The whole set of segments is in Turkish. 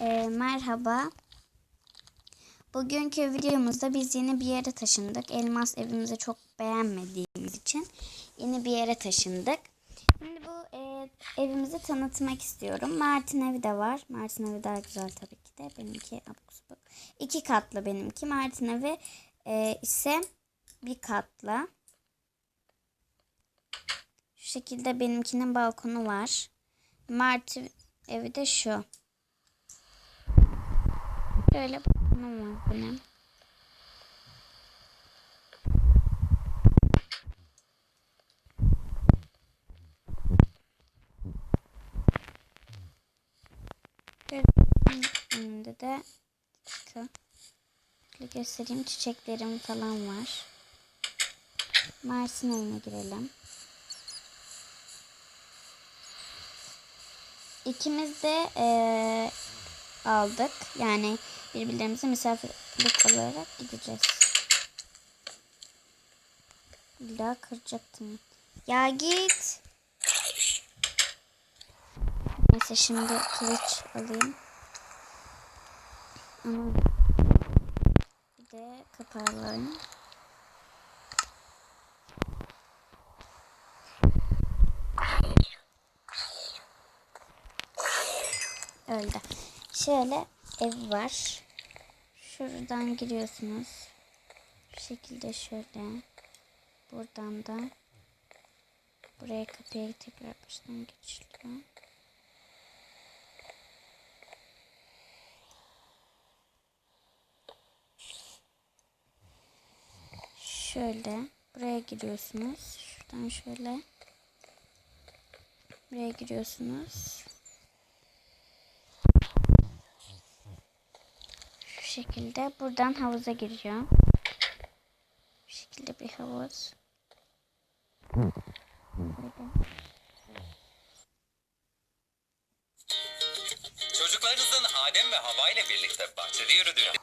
Ee, merhaba. Bugünkü videomuzda biz yeni bir yere taşındık. Elmas evimizi çok beğenmediğimiz için yeni bir yere taşındık. Şimdi bu e, evimizi tanıtmak istiyorum. Mert'in evi de var. Mert'in evi daha güzel tabii ki de. Benimki abuk subuk. İki katlı benimki. Mert'in evi e, ise bir katlı. Şu şekilde benimkinin balkonu var. Mert'in evi de şu. Şöyle var benim. Gözümün önünde de. Şöyle göstereyim çiçeklerim falan var. Mersin evine girelim. İkimiz de eee, aldık. Yani birbirlerimize misafirlik olarak gideceğiz. İlla kıracaktım. Ya git. Neyse şimdi kılıç alayım. Bir de kaparlarım. Öldü. Şöyle ev var. Şuradan giriyorsunuz. Bu şekilde şöyle. Buradan da buraya kapıya tekrar baştan geçiliyor. Şöyle buraya giriyorsunuz. Şuradan şöyle buraya giriyorsunuz. Şekilde buradan havuza giriyor. Bu şekilde bir havuz. Çocuklarınızın Adem ve Hava ile birlikte bahçede yürüdüğünü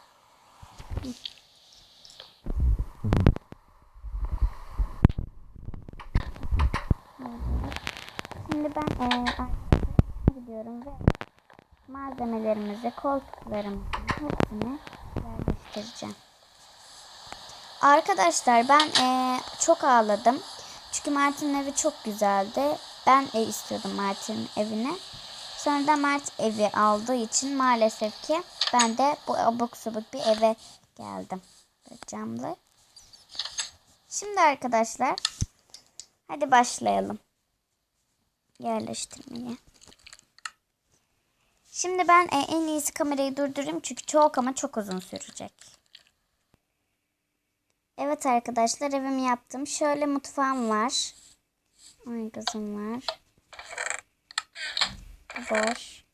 Şimdi ben arkadaşlarıma gidiyorum ve malzemelerimizi, koltuklarımızı hepsini yerleştireceğim. Arkadaşlar ben eee, çok ağladım. Çünkü Mert'in evi çok güzeldi. Ben ev istiyordum Mert'in evini. Sonra da Mert evi aldığı için maalesef ki ben de bu abuk subuk bir eve geldim. Böyle camlı. Şimdi arkadaşlar hadi başlayalım yerleştirmeye. Şimdi ben e, en iyisi kamerayı durdurayım çünkü çok ama çok uzun sürecek. Evet arkadaşlar evimi yaptım. Şöyle mutfağım var. Ay kızım var. Boş.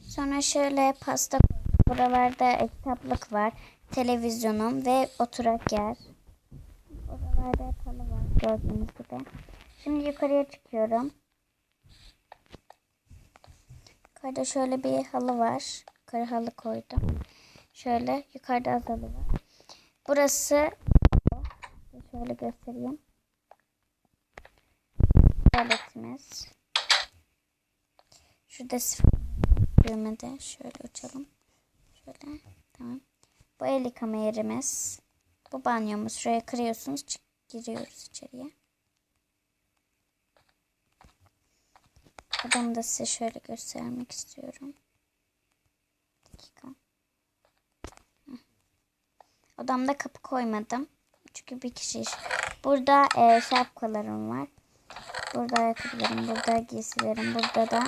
Sonra şöyle pasta buralarda kitaplık var. Televizyonum ve oturak yer. Var gördüğünüz gibi. Şimdi yukarıya çıkıyorum. Yukarıda şöyle bir halı var. Yukarı halı koydum. Şöyle yukarıda az halı var. Burası şöyle göstereyim. Tuvaletimiz. Şurada düğmede şöyle uçalım. Şöyle tamam. Bu el yıkama yerimiz. Bu banyomuz. Şuraya kırıyorsunuz. Çık, giriyoruz içeriye. Adamı da size şöyle göstermek istiyorum. Bir dakika. Odamda kapı koymadım. Çünkü bir kişi. Burada e, şapkalarım var. Burada ayakkabılarım, burada giysilerim, burada da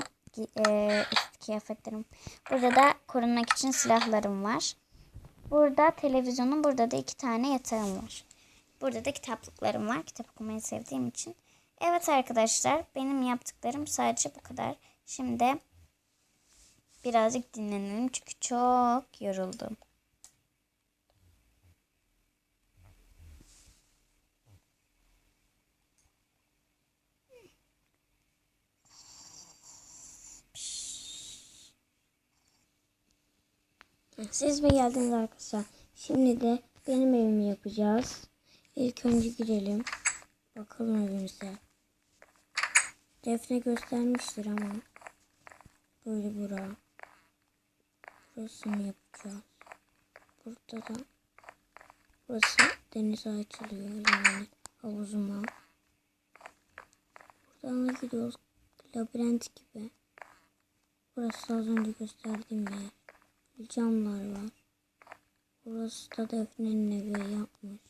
e, üst kıyafetlerim. Burada da korunmak için silahlarım var. Burada televizyonum, burada da iki tane yatağım var. Burada da kitaplıklarım var. Kitap okumayı sevdiğim için. Evet arkadaşlar, benim yaptıklarım sadece bu kadar. Şimdi birazcık dinlenelim çünkü çok yoruldum. Siz mi geldiniz arkadaşlar? Şimdi de benim evimi yapacağız. İlk önce girelim. Bakalım evimize. Defne göstermiştir ama. Böyle bura. Burasını yapacağız. Burada da burası denize açılıyor yani havuzuma. Buradan da gidiyoruz. Labirent gibi. Burası az önce gösterdiğim yer. Camlar var. Burası da Defne'nin evi yapmış.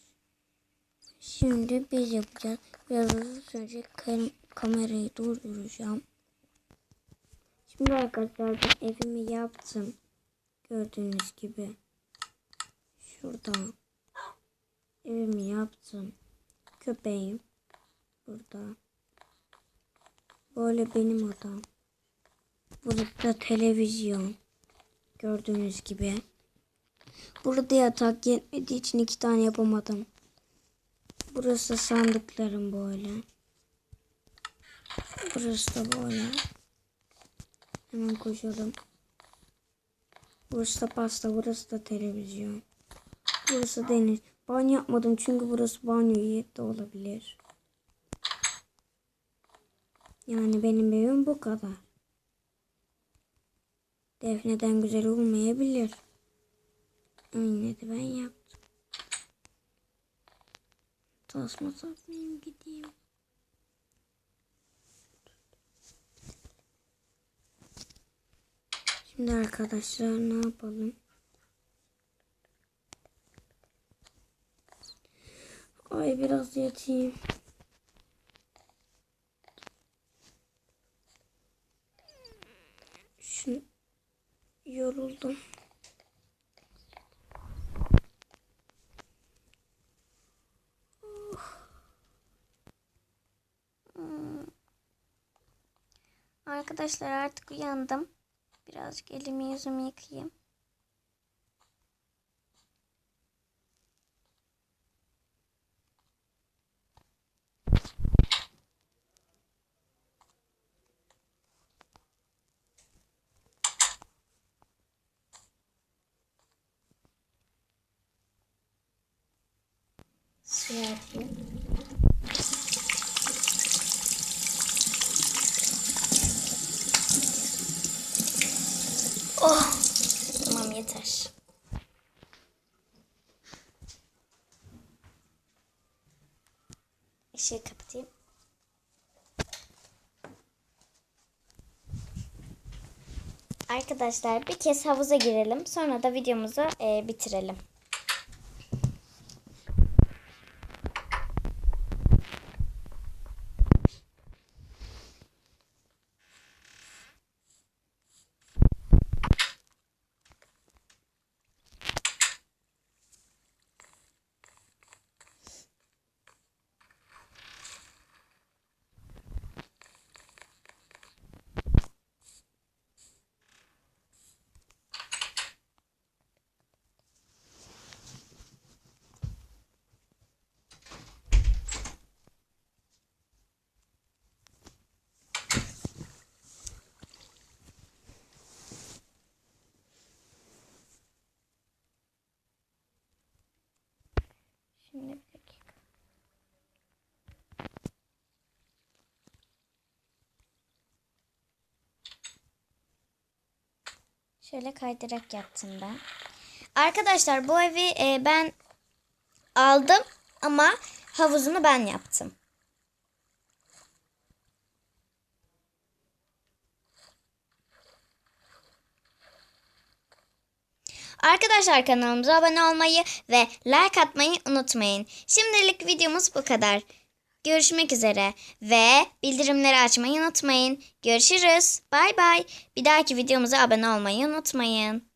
Şimdi biz yapacağız. Biraz sürecek kam- kamerayı durduracağım. Şimdi arkadaşlar ben evimi yaptım. Gördüğünüz gibi. Şurada. Evimi yaptım. Köpeğim. Burada. Böyle benim odam. Burada televizyon. Gördüğünüz gibi. Burada yatak yetmediği için iki tane yapamadım. Burası sandıklarım böyle. Burası da böyle. Hemen koşalım. Burası da pasta, burası da televizyon. Burası deniz. Banyo yapmadım çünkü burası banyo de olabilir. Yani benim evim bu kadar. Defne'den güzel olmayabilir. Yine de ben yaptım. Tasma takmayayım gideyim. Şimdi arkadaşlar ne yapalım? Ay biraz yatayım. Şu yoruldum. Arkadaşlar artık uyandım. Birazcık elimi yüzümü yıkayayım. Suya atayım. Yeter. Işığı kapatayım. Arkadaşlar bir kez havuza girelim. Sonra da videomuzu e, bitirelim. Şimdi bir dakika. Şöyle kaydırak yaptım ben. Arkadaşlar bu evi e, ben aldım ama havuzunu ben yaptım. Arkadaşlar kanalımıza abone olmayı ve like atmayı unutmayın. Şimdilik videomuz bu kadar. Görüşmek üzere ve bildirimleri açmayı unutmayın. Görüşürüz. Bay bay. Bir dahaki videomuza abone olmayı unutmayın.